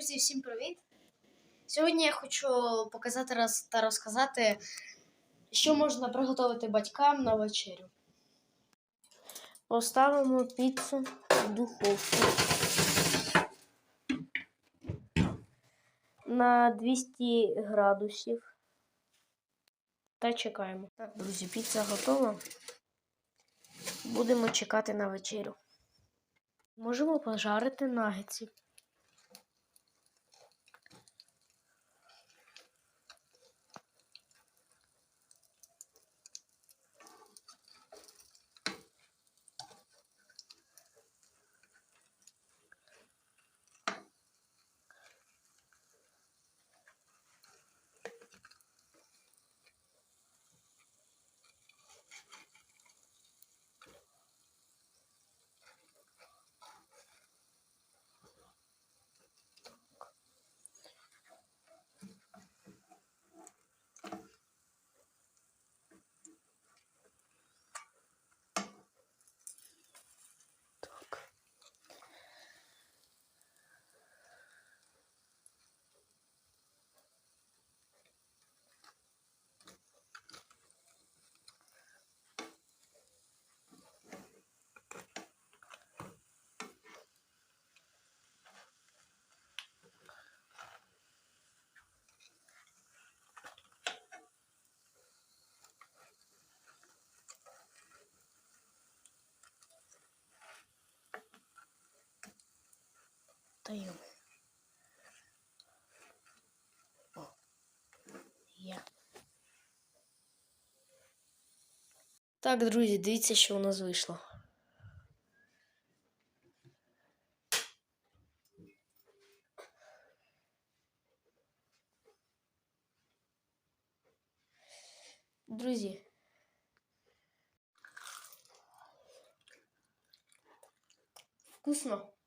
Друзі, всім привіт! Сьогодні я хочу показати роз- та розказати, що можна приготувати батькам на вечерю. Поставимо піцу в духовку на 200 градусів та чекаємо. Так, друзі, піца готова. Будемо чекати на вечерю. Можемо пожарити нагетси. Даємо. О, є. Так, друзі, дивіться, що у нас вийшло. Друзі. Вкусно.